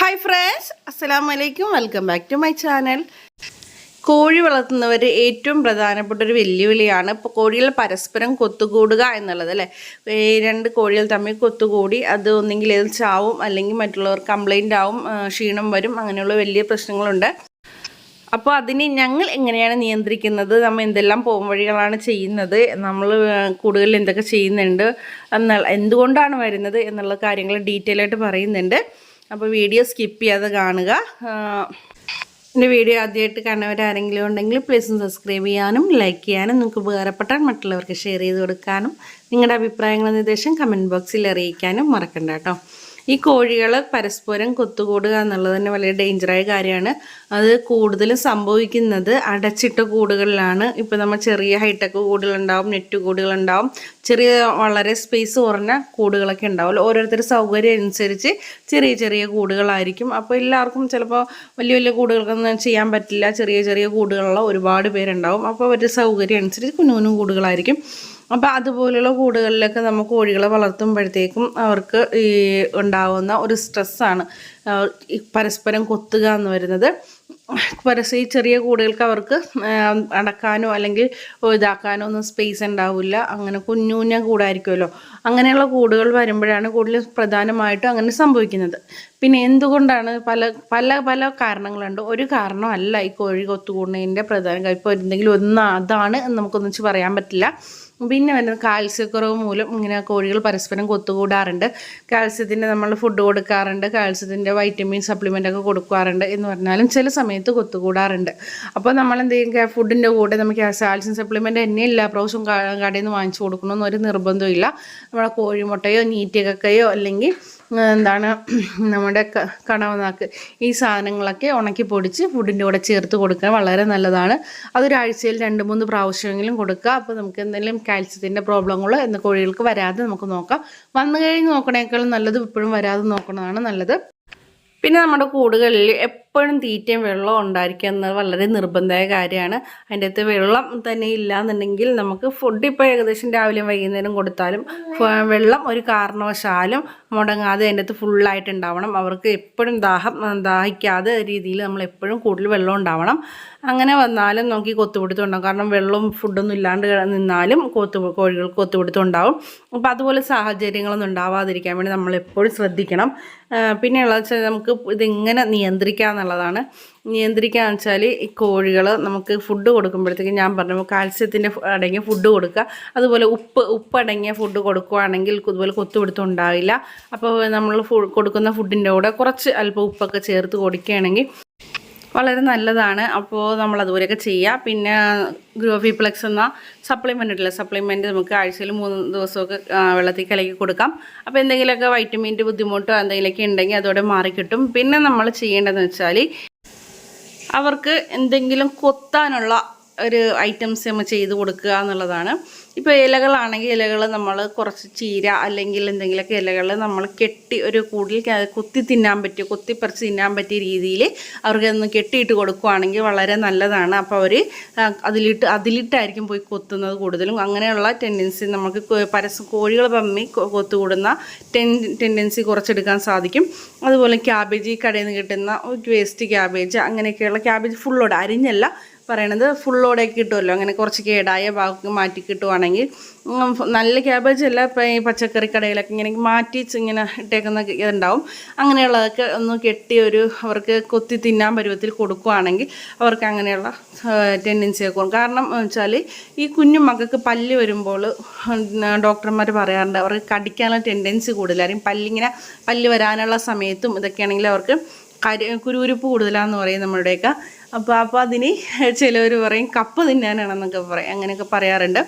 Hi friends അസ്സലാം വലൈക്കും welcome back to my channel കോഴി വളർത്തുന്നവർ ഏറ്റവും പ്രധാനപ്പെട്ട ഒരു വെല്ലുവിളിയാണ് ഇപ്പോൾ കോഴികൾ പരസ്പരം കൊത്തുകൂടുക എന്നുള്ളത് അല്ലേ? രണ്ട് കോഴികൾ തമ്മിൽ കൊത്തുകൂടി അത് ഒന്നെങ്കിൽ ഏത് ചാവും അല്ലെങ്കിൽ മറ്റുള്ളവർ കംപ്ലൈന്റ് ആവും ക്ഷീണം വരും അങ്ങനെയുള്ള വലിയ പ്രശ്നങ്ങളുണ്ട്. അപ്പോൾ അതിനെ ഞങ്ങൾ എങ്ങനെയാണ് നിയന്ത്രിക്കുന്നത്? നമ്മൾ എന്തെല്ലാം പോംവഴികളാണ് ചെയ്യുന്നത്? നമ്മൾ കൂടുതൽ എന്തൊക്കെ ചെയ്യുന്നുണ്ട് എന്നുള്ള എന്തുകൊണ്ടാണ് വരുന്നത് എന്നുള്ള കാര്യങ്ങൾ ഡീറ്റെയിൽ ആയിട്ട് പറയുന്നുണ്ട്. അപ്പോൾ വീഡിയോ സ്കിപ്പ് ചെയ്യാതെ കാണുക. എന്റെ വീഡിയോ ആദ്യമായിട്ട് കണ്ടവരാരെങ്കിലും ഉണ്ടെങ്കിൽ പ്ലീസ് സബ്സ്ക്രൈബ് ചെയ്യാനും ലൈക്ക് ചെയ്യാനും നിങ്ങൾക്ക് ഉപകാരപ്പെട്ടാൽ മറ്റുള്ളവർക്ക് ഷെയർ ചെയ്ത് കൊടുക്കാനും നിങ്ങളുടെ അഭിപ്രായങ്ങളും നിർദ്ദേശം കമന്റ് ബോക്സിൽ അറിയിക്കാനും മറക്കണ്ട കേട്ടോ. ഈ കോഴികൾ പരസ്പരം കൊത്തുകൂടുക എന്നുള്ളത് തന്നെ വളരെ ഡേഞ്ചറായ കാര്യമാണ്. അത് കൂടുതലും സംഭവിക്കുന്നത് അടച്ചിട്ട കൂടുകളിലാണ്. ഇപ്പോൾ നമ്മൾ ചെറിയ ഹൈടെക് കൂടുകളുണ്ടാവും നെറ്റ് കൂടുകളുണ്ടാവും. ചെറിയ വളരെ സ്പേസ് കുറഞ്ഞ കൂടുകളൊക്കെ ഉണ്ടാവും. ഓരോരുത്തരുടെ സൗകര്യം അനുസരിച്ച് ചെറിയ ചെറിയ കൂടുകളായിരിക്കും. അപ്പോൾ എല്ലാവർക്കും ചിലപ്പോൾ വലിയ വലിയ കൂടുകൾക്കൊന്നും ചെയ്യാൻ പറ്റില്ല. ചെറിയ ചെറിയ കൂടുകളുള്ള ഒരുപാട് പേരുണ്ടാവും. അപ്പോൾ അവരുടെ സൗകര്യം അനുസരിച്ച് കുഞ്ഞു കുഞ്ഞു കൂടുകളായിരിക്കും. അപ്പോൾ അതുപോലെയുള്ള കൂടുകളിലൊക്കെ നമ്മൾ കോഴികളെ വളർത്തുമ്പോഴത്തേക്കും അവർക്ക് ഈ ഉണ്ടാകുന്ന ഒരു സ്ട്രെസ്സാണ് പരസ്പരം കൊത്തുക എന്ന് വരുന്നത് പരസ്യം ഈ ചെറിയ കൂടുകൾക്ക് അവർക്ക് അടക്കാനോ അല്ലെങ്കിൽ ഇതാക്കാനോ ഒന്നും സ്പേസ് ഉണ്ടാവില്ല. അങ്ങനെ കുഞ്ഞു കുഞ്ഞ കൂടായിരിക്കുമല്ലോ. അങ്ങനെയുള്ള കൂടുകൾ വരുമ്പോഴാണ് കൂടുതൽ പ്രധാനമായിട്ടും അങ്ങനെ സംഭവിക്കുന്നത്. പിന്നെ എന്തുകൊണ്ടാണ് പല പല പല കാരണങ്ങളുണ്ട്. ഒരു കാരണമല്ല ഈ കോഴി കൊത്തുകൂടുന്നതിന്റെ പ്രധാന ഇപ്പോൾ എന്തെങ്കിലും ഒന്ന് അതാണ് നമുക്കൊന്നിച്ച് പറയാൻ പറ്റില്ല. പിന്നെ വരുന്നത് കാൽസ്യക്കുറവ് മൂലം ഇങ്ങനെ കോഴികൾ പരസ്പരം കൊത്തുകൂടാറുണ്ട്. കാൽസ്യത്തിന്റെ നമ്മൾ ഫുഡ് കൊടുക്കാറുണ്ട്. കാൽസ്യത്തിന്റെ വൈറ്റമിൻ സപ്ലിമെന്റ് ഒക്കെ കൊടുക്കാറുണ്ട് എന്ന് പറഞ്ഞാലും ചില സമയത്ത് കൊത്തുകൂടാറുണ്ട്. അപ്പോൾ നമ്മൾ എന്ത് ചെയ്യും? ഫുഡിന്റെ കൂടെ നമുക്ക് കാൽസ്യം സപ്ലിമെന്റ് തന്നെ എല്ലാ പ്രാവശ്യവും കടയിൽ നിന്ന് വാങ്ങിച്ചു കൊടുക്കണമെന്നൊരു നിർബന്ധമില്ല നമ്മുടെ കോഴിമുട്ടയോ നീറ്റക്കക്കയോ അല്ലെങ്കിൽ എന്താണ് നമ്മുടെ ക- കണവനാക്ക് ഈ സാധനങ്ങളൊക്കെ ഉണക്കി പൊടിച്ച് ഫുഡിന്റെ കൂടെ ചേർത്ത് കൊടുക്കാൻ വളരെ നല്ലതാണ്. അതൊരാഴ്ചയിൽ രണ്ട് മൂന്ന് പ്രാവശ്യമെങ്കിലും കൊടുക്കുക. അപ്പോൾ നമുക്ക് എന്തെങ്കിലും കാൽസ്യത്തിന്റെ പ്രോബ്ലങ്ങളോ എന്ന കോഴികൾക്ക് വരാതെ നമുക്ക് നോക്കാം. വന്നു കഴിഞ്ഞ് നോക്കണേക്കാളും നല്ലത് ഇപ്പോഴും വരാതെ നോക്കണതാണ് നല്ലത്. പിന്നെ നമ്മുടെ കൂടുകളിൽ എപ്പോഴും തീറ്റയും വെള്ളവും ഉണ്ടായിരിക്കുക എന്നത് വളരെ നിർബന്ധമായ കാര്യമാണ്. അതിന്റെ അകത്ത് വെള്ളം തന്നെ ഇല്ലാന്നുണ്ടെങ്കിൽ നമുക്ക് ഫുഡ് ഇപ്പോൾ ഏകദേശം രാവിലെയും വൈകുന്നേരം കൊടുത്താലും വെള്ളം ഒരു കാരണവശാലും മുടങ്ങാതെ അതിന്റെ അകത്ത് ഫുള്ളായിട്ട് ഉണ്ടാവണം. അവർക്ക് എപ്പോഴും ദാഹം ദാഹിക്കാതെ രീതിയിൽ നമ്മൾ എപ്പോഴും കൂടുതൽ വെള്ളം ഉണ്ടാവണം. അങ്ങനെ വന്നാലും നമുക്ക് ഈ കൊത്തുപിടുത്തം കാരണം വെള്ളവും ഫുഡൊന്നും ഇല്ലാണ്ട് നിന്നാലും കൊത്തു കോഴികൾക്ക് കൊത്തുപിടുത്തം ഉണ്ടാവും. അപ്പോൾ അതുപോലെ സാഹചര്യങ്ങളൊന്നും ഉണ്ടാവാതിരിക്കാൻ വേണ്ടി നമ്മൾ എപ്പോഴും ശ്രദ്ധിക്കണം. പിന്നെയുള്ളത് വെച്ചാൽ നമുക്ക് ഇതിങ്ങനെ നിയന്ത്രിക്കുക എന്നുള്ളതാണ് നിയന്ത്രിക്കാന്ന് വെച്ചാൽ ഈ കോഴികൾ നമുക്ക് ഫുഡ് കൊടുക്കുമ്പോഴത്തേക്കും ഞാൻ പറഞ്ഞു കാൽസ്യത്തിന്റെ അടങ്ങിയ ഫുഡ് കൊടുക്കുക. അതുപോലെ ഉപ്പ് ഉപ്പ് അടങ്ങിയ ഫുഡ് കൊടുക്കുകയാണെങ്കിൽ ഇതുപോലെ കൊത്തുപിടുത്തം ഉണ്ടാവില്ല അപ്പോൾ നമ്മൾ കൊടുക്കുന്ന ഫുഡിന്റെ കൂടെ കുറച്ച് അല്പം ഉപ്പൊക്കെ ചേർത്ത് കൊടുക്കുകയാണെങ്കിൽ വളരെ നല്ലതാണ്. അപ്പോൾ നമ്മൾ അതുപോലെയൊക്കെ ചെയ്യുക പിന്നെ ഗ്രോഫിപ്ലെക്സ് എന്ന സപ്ലിമെന്റ് ഉണ്ടല്ലോ സപ്ലിമെന്റ് നമുക്ക് ആഴ്ചയിൽ മൂന്ന് ദിവസമൊക്കെ വെള്ളത്തിൽ കലക്കി കൊടുക്കാം. അപ്പോൾ എന്തെങ്കിലുമൊക്കെ വൈറ്റമിന്റെ ബുദ്ധിമുട്ടോ എന്തെങ്കിലുമൊക്കെ ഉണ്ടെങ്കിൽ അതോടെ മാറിക്കിട്ടും പിന്നെ നമ്മൾ ചെയ്യേണ്ടതെന്ന് വെച്ചാൽ അവർക്ക് എന്തെങ്കിലും കൊത്താനുള്ള ഒരു ഐറ്റംസ് നമ്മൾ ചെയ്ത് കൊടുക്കുക എന്നുള്ളതാണ്. ഇപ്പോൾ ഇലകളാണെങ്കിൽ ഇലകൾ നമ്മൾ കുറച്ച് ചീര അല്ലെങ്കിൽ എന്തെങ്കിലുമൊക്കെ ഇലകൾ നമ്മൾ കെട്ടി ഒരു കൂടുതൽ ക- കുത്തി തിന്നാൻ പറ്റിയ കുത്തിപ്പറിച്ച് തിന്നാൻ പറ്റിയ രീതിയിൽ അവർക്ക് ഒന്ന് കെട്ടിയിട്ട് കൊടുക്കുകയാണെങ്കിൽ വളരെ നല്ലതാണ്. അപ്പോൾ അവർ അതിലിട്ട് അതിലിട്ടായിരിക്കും പോയി കൊത്തുന്നത് കൂടുതലും. അങ്ങനെയുള്ള ടെൻഡൻസി നമുക്ക് പരസ പരസ്യം കോഴികൾ പമ്മി കൊത്തുകൂടുന്ന ടെൻ ടെൻഡൻസി കുറച്ചെടുക്കാൻ സാധിക്കും. അതുപോലെ ക്യാബേജ് കടയിൽ നിന്ന് കിട്ടുന്ന വേസ്റ്റ് ക്യാബേജ് അങ്ങനെയൊക്കെയുള്ള ക്യാബേജ് ഫുള്ളോടെ അരിഞ്ഞല്ല പറയണത് ഫുള്ളോടെയൊക്കെ കിട്ടുമല്ലോ അങ്ങനെ കുറച്ച് കേടായ ഭാഗം മാറ്റി കിട്ടുവാണെങ്കിൽ നല്ല ക്യാബേജ് അല്ല ഇപ്പം ഈ പച്ചക്കറി കടയിലൊക്കെ ഇങ്ങനെ മാറ്റി ഇങ്ങനെ ഇട്ടേക്കുന്ന ഇതുണ്ടാവും. അങ്ങനെയുള്ളതൊക്കെ ഒന്ന് കെട്ടി ഒരു അവർക്ക് കൊത്തി തിന്നാൻ പരുവത്തിൽ കൊടുക്കുകയാണെങ്കിൽ അവർക്ക് അങ്ങനെയുള്ള ടെൻഡൻസി ഒക്കെ കാരണം വെച്ചാൽ ഈ കുഞ്ഞു മക്കൾക്ക് പല്ല് വരുമ്പോൾ ഡോക്ടർമാർ പറയാറുണ്ട് അവർക്ക് കടിക്കാനുള്ള ടെൻഡൻസി കൂടുതലായിരിക്കും പല്ലിങ്ങനെ പല്ല് വരാനുള്ള സമയത്തും ഇതൊക്കെയാണെങ്കിൽ അവർക്ക് കരി കുരുകുരുപ്പ് കൂടുതലാണെന്ന് പറയും നമ്മുടെയൊക്കെ. അപ്പോൾ അപ്പോൾ അതിന് ചിലവർ പറയും കപ്പ് തിന്നാനാണെന്നൊക്കെ പറയും അങ്ങനെയൊക്കെ പറയാറുണ്ട്.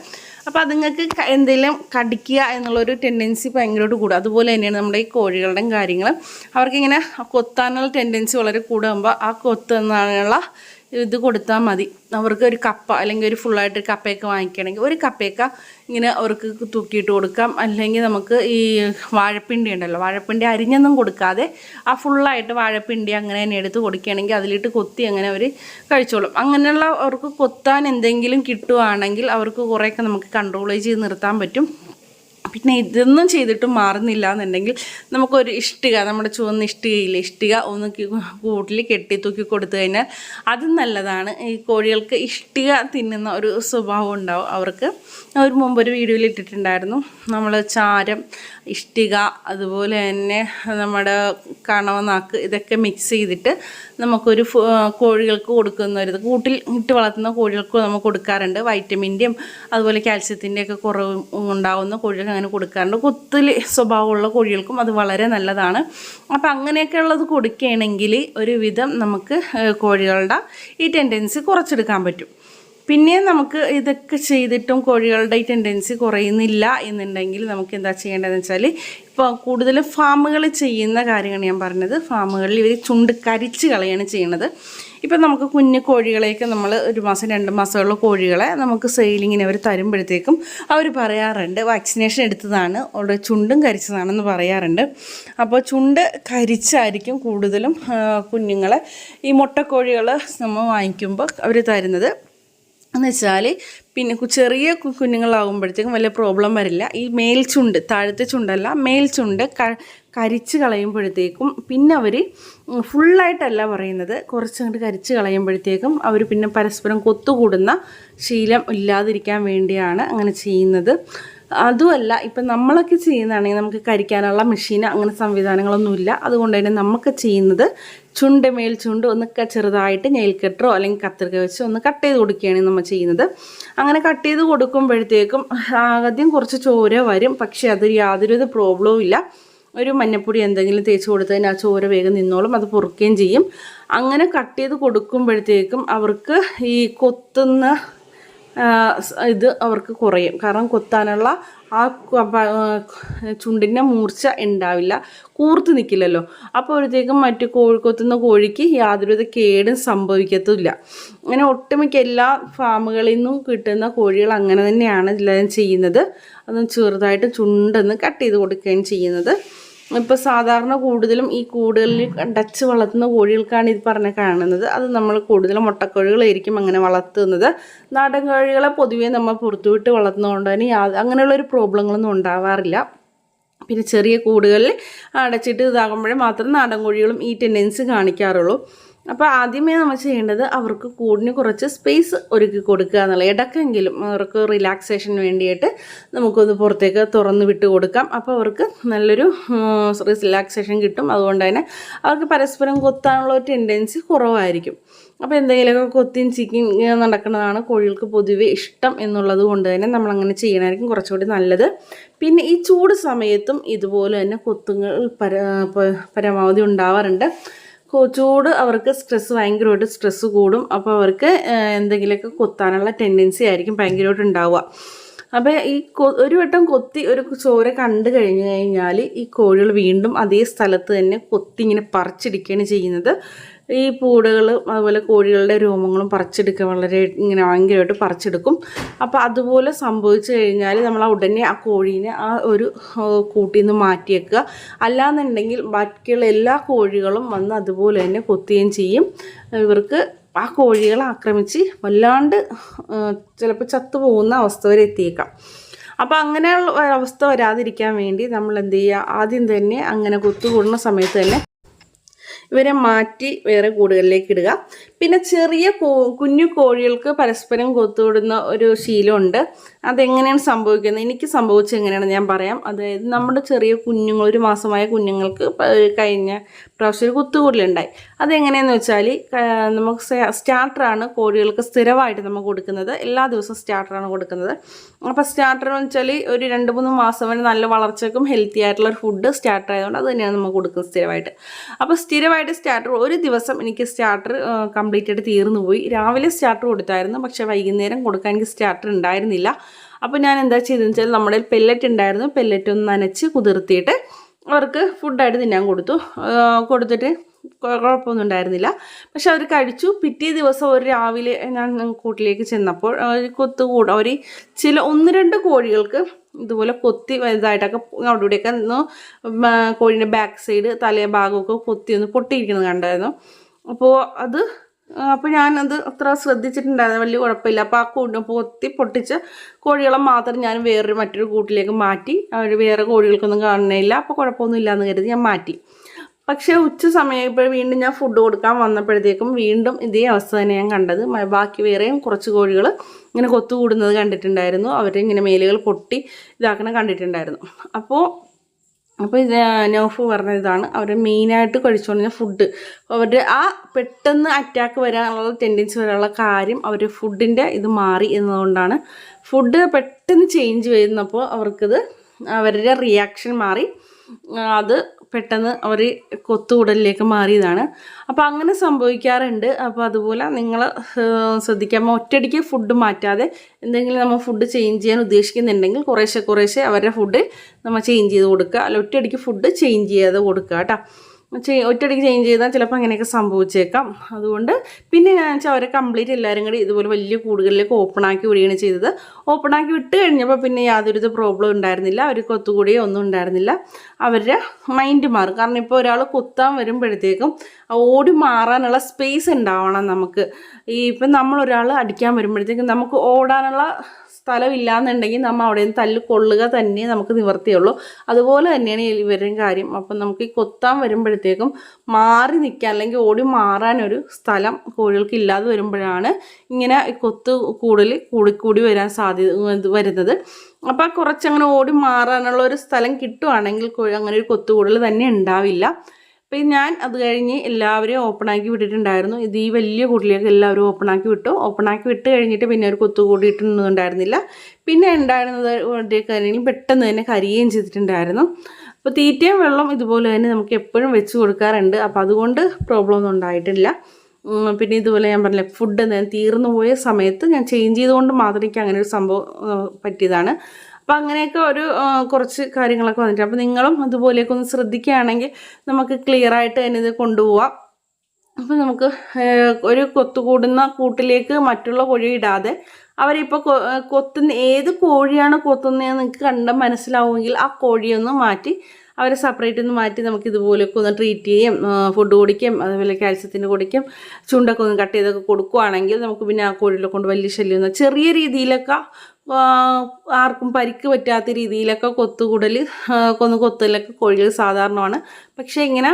അപ്പോൾ അതുങ്ങൾക്ക് എന്തെങ്കിലും കടിക്കുക എന്നുള്ളൊരു ടെൻഡൻസി ഭയങ്കരമായിട്ട് കൂടും. അതുപോലെ തന്നെയാണ് നമ്മുടെ ഈ കോഴികളുടെയും കാര്യങ്ങൾ അവർക്കിങ്ങനെ കൊത്താനുള്ള ടെൻഡൻസി വളരെ കൂടുമ്പോൾ ആ കൊത്തുന്നതിനുള്ള ഇത് കൊടുത്താൽ മതി. അവർക്ക് ഒരു കപ്പ അല്ലെങ്കിൽ ഒരു ഫുള്ളായിട്ട് ഒരു കപ്പയൊക്കെ വാങ്ങിക്കണമെങ്കിൽ ഒരു കപ്പയൊക്കെ ഇങ്ങനെ അവർക്ക് തൂക്കിയിട്ട് കൊടുക്കാം. അല്ലെങ്കിൽ നമുക്ക് ഈ വാഴപ്പിണ്ടി ഉണ്ടല്ലോ വാഴപ്പിണ്ടി അരിഞ്ഞൊന്നും കൊടുക്കാതെ ആ ഫുള്ളായിട്ട് വാഴപ്പിണ്ടി അങ്ങനെ തന്നെ എടുത്ത് കൊടുക്കുകയാണെങ്കിൽ അതിലിട്ട് കൊത്തി അങ്ങനെ അവർ കഴിച്ചോളും. അങ്ങനെയുള്ള അവർക്ക് കൊത്താൻ എന്തെങ്കിലും കിട്ടുകയാണെങ്കിൽ അവർക്ക് കുറേയൊക്കെ നമുക്ക് കൺട്രോൾ ചെയ്ത് നിർത്താൻ പറ്റും. പിന്നെ ഇതൊന്നും ചെയ്തിട്ടും മാറുന്നില്ല എന്നുണ്ടെങ്കിൽ നമുക്കൊരു ഇഷ്ടിക നമ്മുടെ ചുവന്ന ഇഷ്ടികയില്ല ഇഷ്ടിക ഒന്ന് കൂട്ടിൽ കെട്ടി തൂക്കി കൊടുത്തു കഴിഞ്ഞാൽ അതും നല്ലതാണ്. ഈ കോഴികൾക്ക് ഇഷ്ടിക തിന്നുന്ന ഒരു സ്വഭാവം ഉണ്ടാവും. അവർക്ക് അവർ മുമ്പ് ഒരു വീഡിയോയിൽ ഇട്ടിട്ടുണ്ടായിരുന്നു. നമ്മൾ ചാരം ഇഷ്ടിക അതുപോലെ തന്നെ നമ്മുടെ കണവനാക്ക് ഇതൊക്കെ മിക്സ് ചെയ്തിട്ട് നമുക്കൊരു കോഴികൾക്ക് കൊടുക്കുന്ന ഒരു കൂട്ടിൽ ഇട്ട് വളർത്തുന്ന കോഴികൾക്ക് നമുക്ക് കൊടുക്കാറുണ്ട്. വൈറ്റമിന്റെയും അതുപോലെ കാൽസ്യത്തിന്റെയൊക്കെ കുറവ് ഉണ്ടാവുന്ന കോഴികൾക്ക് അങ്ങനെ കൊടുക്കാറുണ്ട്. കുത്തിൽ സ്വഭാവമുള്ള കോഴികൾക്കും അത് വളരെ നല്ലതാണ്. അപ്പം അങ്ങനെയൊക്കെ ഉള്ളത് കൊടുക്കുകയാണെങ്കിൽ ഒരുവിധം നമുക്ക് കോഴികളുടെ ഈ ടെൻഡൻസി കുറച്ചെടുക്കാൻ പറ്റും. പിന്നെ നമുക്ക് ഇതൊക്കെ ചെയ്തിട്ടും കോഴികളുടെ ടെൻഡൻസി കുറയുന്നില്ല എന്നുണ്ടെങ്കിൽ നമുക്ക് എന്താ ചെയ്യേണ്ടതെന്ന് വെച്ചാൽ ഇപ്പോൾ കൂടുതലും ഫാമുകൾ ചെയ്യുന്ന കാര്യമാണ് ഞാൻ പറഞ്ഞത്. ഫാമുകളിൽ ഇവർ ചുണ്ട് കരിച്ച് കളയാണ് ചെയ്യുന്നത് ഇപ്പം നമുക്ക് കുഞ്ഞു കോഴികളെയൊക്കെ നമ്മൾ ഒരു മാസം രണ്ട് മാസമുള്ള കോഴികളെ നമുക്ക് സെയിലിങ്ങിന് അവർ തരുമ്പോഴത്തേക്കും അവർ പറയാറുണ്ട് വാക്സിനേഷൻ എടുത്തതാണ് അവിടെ ചുണ്ടും കരിച്ചതാണെന്ന് പറയാറുണ്ട്. അപ്പോൾ ചുണ്ട് കരിച്ചായിരിക്കും കൂടുതലും കുഞ്ഞുങ്ങളെ ഈ മുട്ടക്കോഴികൾ നമ്മൾ വാങ്ങിക്കുമ്പോൾ അവർ തരുന്നത്. എന്ന് വെച്ചാൽ പിന്നെ ചെറിയ കുഞ്ഞുങ്ങളാകുമ്പോഴത്തേക്കും വലിയ പ്രോബ്ലം വരില്ല. ഈ മേൽ ചുണ്ട് താഴത്തെ ചുണ്ടല്ല മേൽ ചുണ്ട് ക കരിച്ച് കളയുമ്പോഴത്തേക്കും പിന്നെ അവർ ഫുള്ളായിട്ടല്ല പറയുന്നത്. കുറച്ചങ്ങോട്ട് കരിച്ച് കളയുമ്പോഴത്തേക്കും അവർ പിന്നെ പരസ്പരം കൊത്തുകൂടുന്ന ശീലം ഇല്ലാതിരിക്കാൻ വേണ്ടിയാണ് അങ്ങനെ ചെയ്യുന്നത്. അതുമല്ല ഇപ്പം നമ്മളൊക്കെ ചെയ്യുന്നതാണെങ്കിൽ നമുക്ക് കരിക്കാനുള്ള മെഷീൻ അങ്ങനെ സംവിധാനങ്ങളൊന്നുമില്ല. അതുകൊണ്ട് തന്നെ നമുക്ക് ചെയ്യുന്നത് ചുണ്ട് മേൽ ചുണ്ട് ഒന്ന് ചെറുതായിട്ട് നെയിൽ കട്ടറോ അല്ലെങ്കിൽ കത്രിക വെച്ച് ഒന്ന് കട്ട് ചെയ്ത് കൊടുക്കുകയാണ് നമ്മൾ ചെയ്യുന്നത്. അങ്ങനെ കട്ട് ചെയ്ത് കൊടുക്കുമ്പോഴത്തേക്കും ആദ്യം കുറച്ച് ചോര വരും. പക്ഷേ അത് യാതൊരുവിധ പ്രോബ്ലവും ഇല്ല. ഒരു മഞ്ഞപ്പൊടി എന്തെങ്കിലും തേച്ച് കൊടുത്തതിന് ആ ചോര വേഗം നിന്നോളും അത് പൊറുക്കുകയും ചെയ്യും. അങ്ങനെ കട്ട് ചെയ്ത് കൊടുക്കുമ്പോഴത്തേക്കും അവർക്ക് ഈ കൊത്തുന്ന ഇത് അവർക്ക് കുറയും. കാരണം കൊത്താനുള്ള ആ ചുണ്ടിന്റെ മൂർച്ച ഉണ്ടാവില്ല. കൂർത്ത് നിൽക്കില്ലല്ലോ അപ്പോഴത്തേക്കും മറ്റു കോഴി കൊത്തുന്ന കോഴിക്ക് യാതൊരുവിധ കേടും സംഭവിക്കത്തില്ല അങ്ങനെ ഒട്ടുമിക്ക എല്ലാ ഫാമുകളിൽ നിന്നും കിട്ടുന്ന കോഴികൾ അങ്ങനെ തന്നെയാണ് എല്ലാവരും ചെയ്യുന്നത്. അതും ചെറുതായിട്ട് ചുണ്ടെന്ന് കട്ട് ചെയ്ത് കൊടുക്കുകയും ചെയ്യുന്നത്. ഇപ്പോൾ സാധാരണ കൂടുതലും ഈ കൂടുകളിൽ ഡച്ച് വളർത്തുന്ന കോഴികൾക്കാണ് ഇത് പറഞ്ഞ് കാണുന്നത്. അത് നമ്മൾ കൂടുതലും മുട്ടക്കോഴികളായിരിക്കും അങ്ങനെ വളർത്തുന്നത്. നാടൻ കോഴികളെ പൊതുവേ നമ്മൾ പുറത്തുവിട്ട് വളർത്തുന്നതുകൊണ്ട് തന്നെ അങ്ങനെയുള്ളൊരു പ്രോബ്ലങ്ങളൊന്നും ഉണ്ടാവാറില്ല. പിന്നെ ചെറിയ കൂടുകളിൽ അടച്ചിട്ട് ഇതാകുമ്പോഴേ മാത്രം നാടൻ കോഴികളും ഈ ടെൻഡൻസി കാണിക്കാറുള്ളൂ. അപ്പോൾ ആദ്യമേ നമ്മൾ ചെയ്യേണ്ടത് അവർക്ക് കൂടിന് കുറച്ച് സ്പേസ് ഒരുക്കി കൊടുക്കുക എന്നുള്ള ഇടക്കെങ്കിലും അവർക്ക് റിലാക്സേഷന് വേണ്ടിയിട്ട് നമുക്കൊന്ന് പുറത്തേക്ക് തുറന്ന് വിട്ട് കൊടുക്കാം. അപ്പോൾ അവർക്ക് നല്ലൊരു റിലാക്സേഷൻ കിട്ടും. അതുകൊണ്ട് തന്നെ അവർക്ക് പരസ്പരം കൊത്താനുള്ള ഒരു ടെൻഡൻസി കുറവായിരിക്കും. അപ്പോൾ എന്തെങ്കിലുമൊക്കെ കൊത്തിയും ചിക്കിയും നടക്കുന്നതാണ് കോഴികൾക്ക് പൊതുവേ ഇഷ്ടം എന്നുള്ളത് കൊണ്ട് തന്നെ നമ്മളങ്ങനെ ചെയ്യണമായിരിക്കും കുറച്ചുകൂടി നല്ലത്. പിന്നെ ഈ ചൂട് സമയത്തും ഇതുപോലെ തന്നെ കൊത്തുങ്ങൾ പര പരമാവധി ഉണ്ടാവാറുണ്ട്. ചൂട് അവർക്ക് സ്ട്രെസ് ഭയങ്കരമായിട്ട് സ്ട്രെസ് കൂടും. അപ്പോൾ അവർക്ക് എന്തെങ്കിലുമൊക്കെ കൊത്താനുള്ള ടെൻഡൻസി ആയിരിക്കും ഭയങ്കരമായിട്ട് ഉണ്ടാവുക. അപ്പോൾ ഈ ഒരു വട്ടം കൊത്തി ഒരു ചോര കണ്ടു കഴിഞ്ഞു കഴിഞ്ഞാൽ ഈ കോഴികൾ വീണ്ടും അതേ സ്ഥലത്ത് തന്നെ കൊത്തി ഇങ്ങനെ പറിച്ചെടുക്കുകയാണ് ചെയ്യുന്നത്. ഈ പൂടുകളും അതുപോലെ കോഴികളുടെ രോമങ്ങളും പറിച്ചെടുക്കുക വളരെ ഇങ്ങനെ ഭയങ്കരമായിട്ട് പറിച്ചെടുക്കും. അപ്പോൾ അതുപോലെ സംഭവിച്ചു കഴിഞ്ഞാൽ നമ്മൾ ഉടനെ ആ കോഴീനെ ആ ഒരു കൂട്ടിൽ നിന്ന് മാറ്റിയേക്കുക. അല്ലാന്നുണ്ടെങ്കിൽ ബാക്കിയുള്ള എല്ലാ കോഴികളും വന്ന് അതുപോലെ തന്നെ കൊത്തുകയും ചെയ്യും. ഇവർക്ക് ആ കോഴികളെ ആക്രമിച്ച് വല്ലാണ്ട് ചിലപ്പോൾ ചത്തുപോകുന്ന അവസ്ഥ വരെ എത്തിയേക്കാം. അപ്പോൾ അങ്ങനെയുള്ള അവസ്ഥ വരാതിരിക്കാൻ വേണ്ടി നമ്മൾ എന്ത് ചെയ്യുക? ആദ്യം തന്നെ അങ്ങനെ കൊത്തുകൂടുന്ന സമയത്ത് തന്നെ ഇവരെ മാറ്റി വേറെ കൂടുകളിലേക്ക് ഇടുക. പിന്നെ ചെറിയ കോ കുഞ്ഞു കോഴികൾക്ക് പരസ്പരം കൊത്തുവിടുന്ന ഒരു ശീലമുണ്ട്. അതെങ്ങനെയാണ് സംഭവിക്കുന്നത്? എനിക്ക് സംഭവിച്ചത് എങ്ങനെയാണെന്ന് ഞാൻ പറയാം. അതായത് നമ്മുടെ ചെറിയ കുഞ്ഞുങ്ങൾ ഒരു മാസമായ കുഞ്ഞുങ്ങൾക്ക് കഴിഞ്ഞ പ്രാവശ്യം ഒരു കുത്തുകൂടലുണ്ടായി അതെങ്ങനെയാണെന്ന് വെച്ചാൽ നമുക്ക് സ്റ്റാർട്ടറാണ് കോഴികൾക്ക് സ്ഥിരമായിട്ട് നമ്മൾ കൊടുക്കുന്നത്. എല്ലാ ദിവസവും സ്റ്റാർട്ടറാണ് കൊടുക്കുന്നത്. അപ്പോൾ സ്റ്റാർട്ടർ എന്ന് വെച്ചാൽ ഒരു രണ്ട് മൂന്ന് മാസം വരെ നല്ല വളർച്ചയ്ക്കും ഹെൽത്തി ആയിട്ടുള്ള ഒരു ഫുഡ് സ്റ്റാർട്ടർ ആയതുകൊണ്ട് അത് തന്നെയാണ് നമ്മൾ കൊടുക്കുന്നത് സ്ഥിരമായിട്ട്. അപ്പോൾ സ്ഥിരമായിട്ട് സ്റ്റാർട്ടർ ഒരു ദിവസം എനിക്ക് സ്റ്റാർട്ടർ കംപ്ലീറ്റ് ആയിട്ട് തീർന്നു പോയി. രാവിലെ സ്റ്റാർട്ടർ കൊടുത്തായിരുന്നു. പക്ഷേ വൈകുന്നേരം കൊടുക്കാൻ എനിക്ക് സ്റ്റാർട്ടർ ഉണ്ടായിരുന്നില്ല. അപ്പോൾ ഞാൻ എന്താ ചെയ്തതെന്ന് വെച്ചാൽ നമ്മുടെ പെല്ലറ്റ് ഉണ്ടായിരുന്നു. പെല്ലറ്റ് ഒന്ന് നനച്ച് കുതിർത്തിയിട്ട് അവർക്ക് ഫുഡായിട്ട് തിന്നാൻ കൊടുത്തു. കൊടുത്തിട്ട് കുഴ- കുഴപ്പമൊന്നും ഉണ്ടായിരുന്നില്ല. പക്ഷെ അവർ കഴിച്ചു. പിറ്റേ ദിവസം ഒരു രാവിലെ ഞാൻ കൂട്ടിലേക്ക് ചെന്നപ്പോൾ ഒരു കൊത്തു കൂട ഒരു ചില ഒന്ന് രണ്ട് കോഴികൾക്ക് ഇതുപോലെ കൊത്തി വലുതായിട്ടൊക്കെ അവിടെ ഇവിടെയൊക്കെ ഒന്ന് കോഴീന്റെ ബാക്ക് സൈഡ് തലേ ഭാഗമൊക്കെ കൊത്തി ഒന്ന് പൊട്ടിയിരിക്കുന്നത് കണ്ടായിരുന്നു. അപ്പോൾ അത് അപ്പോൾ ഞാനത് അത്ര ശ്രദ്ധിച്ചിട്ടുണ്ടായിരുന്നു വലിയ കുഴപ്പമില്ല. അപ്പോൾ ആ കൂട് പൊത്തി പൊട്ടിച്ച് കോഴികളെ മാത്രം ഞാൻ വേറൊരു മറ്റൊരു കൂട്ടിലേക്ക് മാറ്റി. അവർ വേറെ കോഴികൾക്കൊന്നും കാണുന്നില്ല. അപ്പോൾ കുഴപ്പമൊന്നും ഇല്ലയെന്ന് കരുതി ഞാൻ മാറ്റി. പക്ഷേ ഉച്ച സമയപ്പോൾ വീണ്ടും ഞാൻ ഫുഡ് കൊടുക്കാൻ വന്നപ്പോഴത്തേക്കും വീണ്ടും ഇതേ അവസ്ഥ തന്നെ ഞാൻ കണ്ടത്. ബാക്കി വേറെയും കുറച്ച് കോഴികൾ ഇങ്ങനെ കൊത്തുകൂടുന്നത് കണ്ടിട്ടുണ്ടായിരുന്നു. അവർ ഇങ്ങനെ മേലുകൾ പൊട്ടി ഇതാക്കണ കണ്ടിട്ടുണ്ടായിരുന്നു. അപ്പോൾ അപ്പോൾ ഇത് നൗഫ് പറഞ്ഞ ഇതാണ് അവർ മെയിനായിട്ട് കഴിച്ചുകൊണ്ടിരുന്ന ഫുഡ് അവരുടെ ആ പെട്ടെന്ന് അറ്റാക്ക് വരാനുള്ള ടെൻഡൻസി വരാനുള്ള കാര്യം അവർ ഫുഡിന്റെ ഇത് മാറി എന്നതുകൊണ്ടാണ്. ഫുഡ് പെട്ടെന്ന് ചേഞ്ച് വരുന്നപ്പോൾ അവർക്കിത് അവരുടെ റിയാക്ഷൻ മാറി. അത് പെട്ടെന്ന് അവർ കൊത്തുകൂടലിലേക്ക് മാറിയതാണ്. അപ്പോൾ അങ്ങനെ സംഭവിക്കാറുണ്ട്. അപ്പോൾ അതുപോലെ നിങ്ങൾ ശ്രദ്ധിക്കാൻ ഒറ്റയടിക്ക് ഫുഡ് മാറ്റാതെ എന്തെങ്കിലും നമ്മൾ ഫുഡ് ചേഞ്ച് ചെയ്യാൻ ഉദ്ദേശിക്കുന്നുണ്ടെങ്കിൽ കുറേശ്ശെ കുറേശ്ശെ അവരുടെ ഫുഡ് നമ്മൾ ചേഞ്ച് ചെയ്ത് കൊടുക്കുക. അല്ല ഒറ്റയടിക്ക് ഫുഡ് ചേഞ്ച് ചെയ്യാതെ കൊടുക്കുക കേട്ടോ. ഒറ്റയടിക്ക് ചേഞ്ച് ചെയ്താൽ ചിലപ്പോൾ അങ്ങനെയൊക്കെ സംഭവിച്ചേക്കാം. അതുകൊണ്ട് പിന്നെ ഞാൻ വെച്ചാൽ അവരെ കംപ്ലീറ്റ് എല്ലാവരും കൂടി ഇതുപോലെ വലിയ കൂടുകളിലേക്ക് ഓപ്പൺ ആക്കി വിടുകയാണ് ചെയ്തത്. ഓപ്പൺ ആക്കി വിട്ട് കഴിഞ്ഞപ്പോൾ പിന്നെ യാതൊരു പ്രോബ്ലം ഉണ്ടായിരുന്നില്ല. അവർ കൊത്തുകൂടിയോ ഒന്നും ഉണ്ടായിരുന്നില്ല. അവരുടെ മൈൻഡ് മാറും. കാരണം ഇപ്പോൾ ഒരാൾ കുത്താൻ വരുമ്പോഴത്തേക്കും ഓടി മാറാനുള്ള സ്പേസ് ഉണ്ടാവണം നമുക്ക്. ഈ ഇപ്പം നമ്മളൊരാൾ അടിക്കാൻ വരുമ്പോഴത്തേക്കും നമുക്ക് ഓടാനുള്ള സ്ഥലമില്ലാന്നുണ്ടെങ്കിൽ നമ്മൾ അവിടെ നിന്ന് തല്ല് കൊള്ളുക തന്നെ നമുക്ക് നിവർത്തിയുള്ളൂ അതുപോലെ തന്നെയാണ് ഇവരുടെയും കാര്യം. അപ്പം നമുക്ക് ഈ കൊത്താൻ വരുമ്പോഴത്തേക്കും മാറി നിൽക്കാൻ അല്ലെങ്കിൽ ഓടി മാറാനൊരു സ്ഥലം കോഴികൾക്ക് ഇല്ലാതെ വരുമ്പോഴാണ് ഇങ്ങനെ കൊത്ത് കൂടുതൽ കൂടിക്കൂടി വരാൻ സാധ്യത വരുന്നത്. അപ്പോൾ കുറച്ചങ്ങനെ ഓടി മാറാനുള്ള ഒരു സ്ഥലം കിട്ടുവാണെങ്കിൽ അങ്ങനെ ഒരു കൊത്തു കൊത്തുകൂടൽ തന്നെ ഉണ്ടാവില്ല. അപ്പം ഞാൻ അത് കഴിഞ്ഞ് എല്ലാവരെയും ഓപ്പണാക്കി വിട്ടിട്ടുണ്ടായിരുന്നു. ഇത് ഈ വലിയ കൂട്ടിലേക്ക് എല്ലാവരും ഓപ്പണാക്കി വിട്ടു. ഓപ്പണാക്കി വിട്ട് കഴിഞ്ഞിട്ട് പിന്നെ ഒരു കൊത്തു കൂടിയിട്ടുണ്ടായിരുന്നില്ല പിന്നെ ഉണ്ടായിരുന്നത് കാര്യങ്ങളും പെട്ടെന്ന് തന്നെ കരിയുകയും ചെയ്തിട്ടുണ്ടായിരുന്നു. അപ്പോൾ തീറ്റയും വെള്ളം ഇതുപോലെ തന്നെ നമുക്ക് എപ്പോഴും വെച്ച് കൊടുക്കാറുണ്ട്. അപ്പോൾ അതുകൊണ്ട് പ്രോബ്ലം ഒന്നും ഉണ്ടായിട്ടില്ല. പിന്നെ ഇതുപോലെ ഞാൻ പറഞ്ഞില്ല ഫുഡ് ഞാൻ തീർന്നു പോയ സമയത്ത് ഞാൻ ചേഞ്ച് ചെയ്തുകൊണ്ട് മാത്രം എനിക്ക് അങ്ങനെ ഒരു സംഭവം പറ്റിയതാണ്. അപ്പോൾ അങ്ങനെയൊക്കെ ഒരു കുറച്ച് കാര്യങ്ങളൊക്കെ വന്നിട്ടുണ്ട്. അപ്പോൾ നിങ്ങളും അതുപോലെയൊക്കെ ഒന്ന് ശ്രദ്ധിക്കുകയാണെങ്കിൽ നമുക്ക് ക്ലിയർ ആയിട്ട് തന്നെ ഇത് കൊണ്ടുപോവാം. അപ്പോൾ നമുക്ക് ഒരു കൊത്തു കൂടുന്ന കൂട്ടിലേക്ക് മറ്റുള്ള കോഴി ഇടാതെ അവരിപ്പോൾ കൊത്തുന്ന ഏത് കോഴിയാണ് കൊത്തുന്നതെന്ന് നിങ്ങൾക്ക് കണ്ട മനസ്സിലാവുമെങ്കിൽ ആ കോഴിയൊന്ന് മാറ്റി അവരെ സെപ്പറേറ്റ് ഒന്ന് മാറ്റി നമുക്ക് ഇതുപോലെയൊക്കെ ഒന്ന് ട്രീറ്റ് ചെയ്യും. ഫുഡ് കുടിക്കും അതുപോലെ കാൽസ്യത്തിന് കുടിക്കും ചുണ്ടൊക്കെ ഒന്ന് കട്ട് ചെയ്തൊക്കെ കൊടുക്കുകയാണെങ്കിൽ നമുക്ക് പിന്നെ ആ കോഴികളെ കൊണ്ട് വലിയ ശല്യമൊന്നും ചെറിയ രീതിയിലൊക്കെ ആർക്കും പരിക്ക് പറ്റാത്ത രീതിയിലൊക്കെ കൊത്തുകൂടൽ കൊന്ന് കൊത്തലൊക്കെ കോഴികൾ സാധാരണമാണ്. പക്ഷേ ഇങ്ങനെ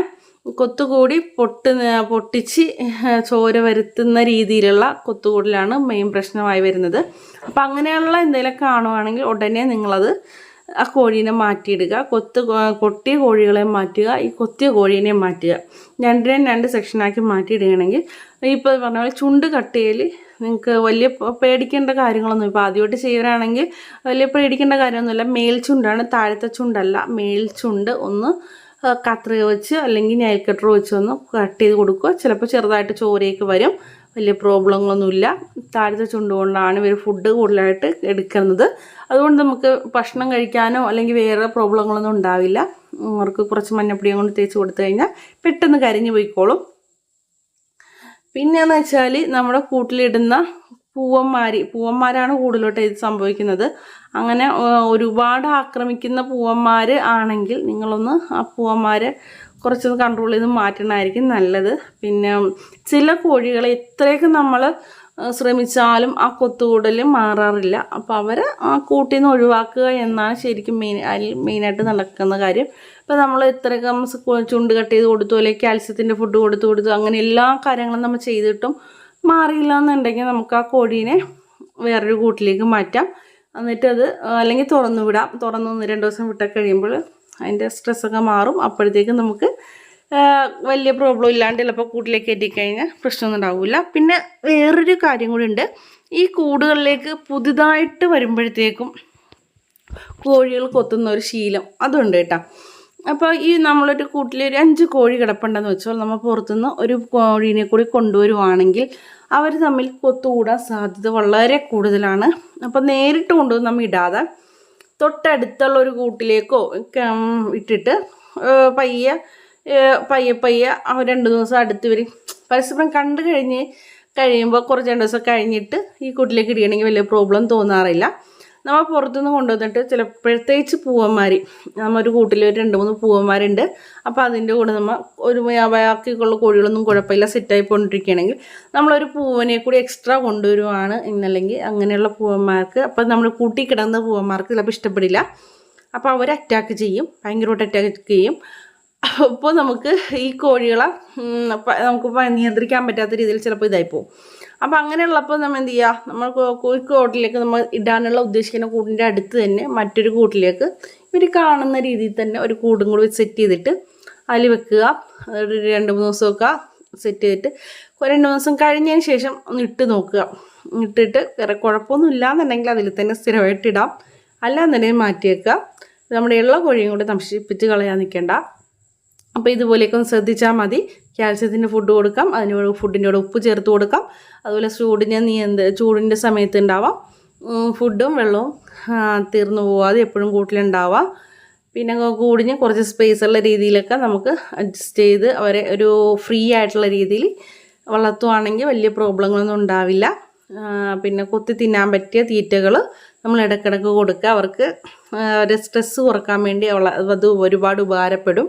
കൊത്തുകൂടി പൊട്ട് പൊട്ടിച്ച് ചോര വരുത്തുന്ന രീതിയിലുള്ള കൊത്തുകൂടലാണ് മെയിൻ പ്രശ്നമായി വരുന്നത്. അപ്പം അങ്ങനെയുള്ള എന്തെങ്കിലും കാണുവാണെങ്കിൽ ഉടനെ നിങ്ങളത് ആ കോഴീനെ മാറ്റിയിടുക. കൊത്ത് കൊട്ടിയ കോഴികളെ മാറ്റുക. ഈ കൊത്തിയ കോഴീനെ മാറ്റുക. രണ്ടിനെയും രണ്ട് സെക്ഷനാക്കി മാറ്റിയിടുകയാണെങ്കിൽ ഇപ്പോൾ പറഞ്ഞ പോലെ ചുണ്ട് കട്ട് ചെയ്യൽ നിങ്ങൾക്ക് വലിയ പേടിക്കേണ്ട കാര്യങ്ങളൊന്നും ഇപ്പോൾ ആദ്യമായിട്ട് ചെയ്യുകയാണെങ്കിൽ വലിയ പേടിക്കേണ്ട കാര്യമൊന്നുമില്ല. മേൽചുണ്ടാണ് താഴത്തെ ചുണ്ടല്ല. മേൽചുണ്ട് ഒന്ന് ആ, കത്രിക വെച്ച് അല്ലെങ്കിൽ നൈൽ കട്ടർ വെച്ച് ഒന്ന് കട്ട് ചെയ്ത് കൊടുക്കുക. ചിലപ്പോൾ ചെറുതായിട്ട് ചോരയൊക്കെ വരും. വലിയ പ്രോബ്ലങ്ങളൊന്നുമില്ല താഴത്തെ ചുണ്ടുകൊണ്ടാണ് ഇവർ ഫുഡ് കൂടുതലായിട്ട് എടുക്കുന്നത്. അതുകൊണ്ട് നമുക്ക് ഭക്ഷണം കഴിക്കാനോ അല്ലെങ്കിൽ വേറെ പ്രോബ്ലങ്ങളൊന്നും ഉണ്ടാവില്ല. അവർക്ക് കുറച്ച് മഞ്ഞപ്പൊടിയും കൊണ്ട് തേച്ച് കൊടുത്തു കഴിഞ്ഞാൽ പെട്ടെന്ന് കരിഞ്ഞു പോയിക്കോളും. പിന്നെയെന്ന് വെച്ചാൽ നമ്മുടെ കൂട്ടിലിടുന്ന പൂവന്മാര് പൂവന്മാരാണ് കൂടുതലോട്ട് ഇത് സംഭവിക്കുന്നത്. അങ്ങനെ ഒരുപാട് ആക്രമിക്കുന്ന പൂവന്മാർ ആണെങ്കിൽ നിങ്ങളൊന്ന് ആ പൂവന്മാരെ കുറച്ചൊന്ന് കൺട്രോൾ ചെയ്ത് മാറ്റണമായിരിക്കും നല്ലത്. പിന്നെ ചില കോഴികളെ എത്രയൊക്കെ നമ്മൾ ശ്രമിച്ചാലും ആ കൊത്തുകൂടൽ മാറാറില്ല. അപ്പോൾ അവരെ ആ കൂട്ടിൽ നിന്ന് ഒഴിവാക്കുക എന്നാണ് ശരിക്കും മെയിൻ അതിൽ മെയിനായിട്ട് നടക്കുന്ന കാര്യം. ഇപ്പോൾ നമ്മൾ ഇത്രയൊക്കെ ചുണ്ട് കട്ട് ചെയ്ത് കൊടുത്തു അല്ലെങ്കിൽ കാൽസ്യത്തിന്റെ ഫുഡ് കൊടുത്തു കൊടുത്തു അങ്ങനെ എല്ലാ കാര്യങ്ങളും നമ്മൾ ചെയ്തിട്ടും മാറിയില്ല എന്നുണ്ടെങ്കിൽ നമുക്ക് ആ കോഴീനെ വേറൊരു കൂട്ടിലേക്ക് മാറ്റാം. എന്നിട്ട് അത് അല്ലെങ്കിൽ തുറന്നു വിടാം. തുറന്നു ഒന്ന് രണ്ട് ദിവസം വിട്ട കഴിയുമ്പോൾ അതിന്റെ സ്ട്രെസ്സൊക്കെ മാറും. അപ്പോഴത്തേക്ക് നമുക്ക് വലിയ പ്രോബ്ലം ഇല്ലാണ്ട് ചിലപ്പോൾ കൂട്ടിലേക്ക് എത്തിക്കഴിഞ്ഞാൽ പ്രശ്നമൊന്നും ഉണ്ടാവില്ല പിന്നെ വേറൊരു കാര്യം കൂടി ഉണ്ട്. ഈ കൂടുകളിലേക്ക് പുതുതായിട്ട് വരുമ്പോഴത്തേക്കും കോഴികൾ കൊത്തുന്ന ഒരു ശീലം അതുണ്ട് കേട്ടോ. അപ്പോൾ ഈ നമ്മളൊരു കൂട്ടിൽ ഒരു അഞ്ച് കോഴി കിടപ്പുണ്ടെന്ന് വെച്ചാൽ നമ്മൾ പുറത്തുനിന്ന് ഒരു കോഴീനെ കൂടി കൊണ്ടുവരുവാണെങ്കിൽ അവർ തമ്മിൽ കൊത്തുകൂടാൻ സാധ്യത വളരെ കൂടുതലാണ്. അപ്പോൾ നേരിട്ട് കൊണ്ടുവന്ന് നമ്മൾ ഇടാതെ തൊട്ടടുത്തുള്ള ഒരു കൂട്ടിലേക്കോ ഇട്ടിട്ട് പയ്യെ പയ്യെ പയ്യെ രണ്ട് ദിവസം അടുത്ത് വരും പരസ്പരം കണ്ടു കഴിഞ്ഞ് കഴിയുമ്പോൾ കുറച്ച് രണ്ട് ദിവസം കഴിഞ്ഞിട്ട് ഈ കൂട്ടിലേക്ക് ഇടുകയാണെങ്കിൽ വലിയ പ്രോബ്ലം തോന്നാറില്ല. നമ്മൾ പുറത്തുനിന്ന് കൊണ്ടുവന്നിട്ട് ചില പ്രത്യേകിച്ച് പൂവന്മാർ നമ്മൊരു കൂട്ടിൽ ഒരു രണ്ട് മൂന്ന് പൂവന്മാരുണ്ട്. അപ്പോൾ അതിന്റെ കൂടെ നമ്മൾ ഒരു ബാക്കിയുള്ള കോഴികളൊന്നും കുഴപ്പമില്ല സെറ്റായി പോയിട്ടിരിക്കുകയാണെങ്കിൽ നമ്മളൊരു പൂവനെ കൂടി എക്സ്ട്രാ കൊണ്ടുവരുവാണ് എന്നല്ലെങ്കിൽ അങ്ങനെയുള്ള പൂവന്മാർക്ക്. അപ്പം നമ്മൾ കൂട്ടി കിടന്ന പൂവന്മാർക്ക് ചിലപ്പോൾ ഇഷ്ടപ്പെടില്ല. അപ്പോൾ അവർ അറ്റാക്ക് ചെയ്യും ഭയങ്കരമായിട്ട് അറ്റാക്ക് ചെയ്യും. അപ്പോൾ നമുക്ക് ഈ കോഴികളെ നമുക്ക് നിയന്ത്രിക്കാൻ പറ്റാത്ത രീതിയിൽ ചിലപ്പോൾ പോകും. അപ്പോൾ അങ്ങനെയുള്ളപ്പോൾ നമ്മൾ എന്ത് ചെയ്യുക നമ്മൾ കോഴി കൂട്ടിലേക്ക് നമ്മൾ ഇടാനുള്ള ഉദ്ദേശിക്കുന്ന കൂടിന്റെ അടുത്ത് തന്നെ മറ്റൊരു കൂട്ടിലേക്ക് ഇവർ കാണുന്ന രീതിയിൽ തന്നെ ഒരു കൂടും കൂടി സെറ്റ് ചെയ്തിട്ട് അതിൽ വെക്കുക. ഒരു രണ്ട് മൂന്ന് ദിവസമൊക്കെ സെറ്റ് ചെയ്തിട്ട് ഒരു രണ്ട് മൂന്ന് ദിവസം കഴിഞ്ഞതിന് ശേഷം ഒന്ന് ഇട്ട് നോക്കുക. ഇട്ടിട്ട് വേറെ കുഴപ്പമൊന്നും ഇല്ലാന്നുണ്ടെങ്കിൽ അതിൽ തന്നെ സ്ഥിരമായിട്ട് ഇടാം. അല്ലാന്നുണ്ടെങ്കിൽ മാറ്റി വെക്കുക. നമ്മുടെ ഉള്ള കോഴിയും കൂടി നശിപ്പിച്ച് കളയാൻ നിൽക്കേണ്ട അപ്പോൾ ഇതുപോലെയൊക്കെ ഒന്ന് ശ്രദ്ധിച്ചാൽ മതി. കാൽസ്യത്തിന്റെ ഫുഡ് കൊടുക്കാം. അതിന് ഫുഡിന്റെ കൂടെ ഉപ്പ് ചേർത്ത് കൊടുക്കാം. അതുപോലെ ചൂടിനെ എന്ത് ചൂടിന്റെ സമയത്ത് ഉണ്ടാവാം. ഫുഡും വെള്ളവും തീർന്നു പോവാതെ എപ്പോഴും കൂട്ടിലുണ്ടാവാം. പിന്നെ കൂടിഞ്ഞ് കുറച്ച് സ്പേസ് ഉള്ള രീതിയിലൊക്കെ നമുക്ക് അഡ്ജസ്റ്റ് ചെയ്ത് അവരെ ഒരു ഫ്രീ ആയിട്ടുള്ള രീതിയിൽ വളർത്തുവാണെങ്കിൽ വലിയ പ്രോബ്ലങ്ങളൊന്നും ഉണ്ടാവില്ല. പിന്നെ കൊത്തി തിന്നാൻ പറ്റിയ തീറ്റകൾ നമ്മൾ ഇടയ്ക്കിടയ്ക്ക് കൊടുക്കുക. അവർക്ക് ആ, അവരുടെ സ്ട്രെസ്സ് കുറയ്ക്കാൻ വേണ്ടി അവള അത് ഒരുപാട് ഉപകാരപ്പെടും.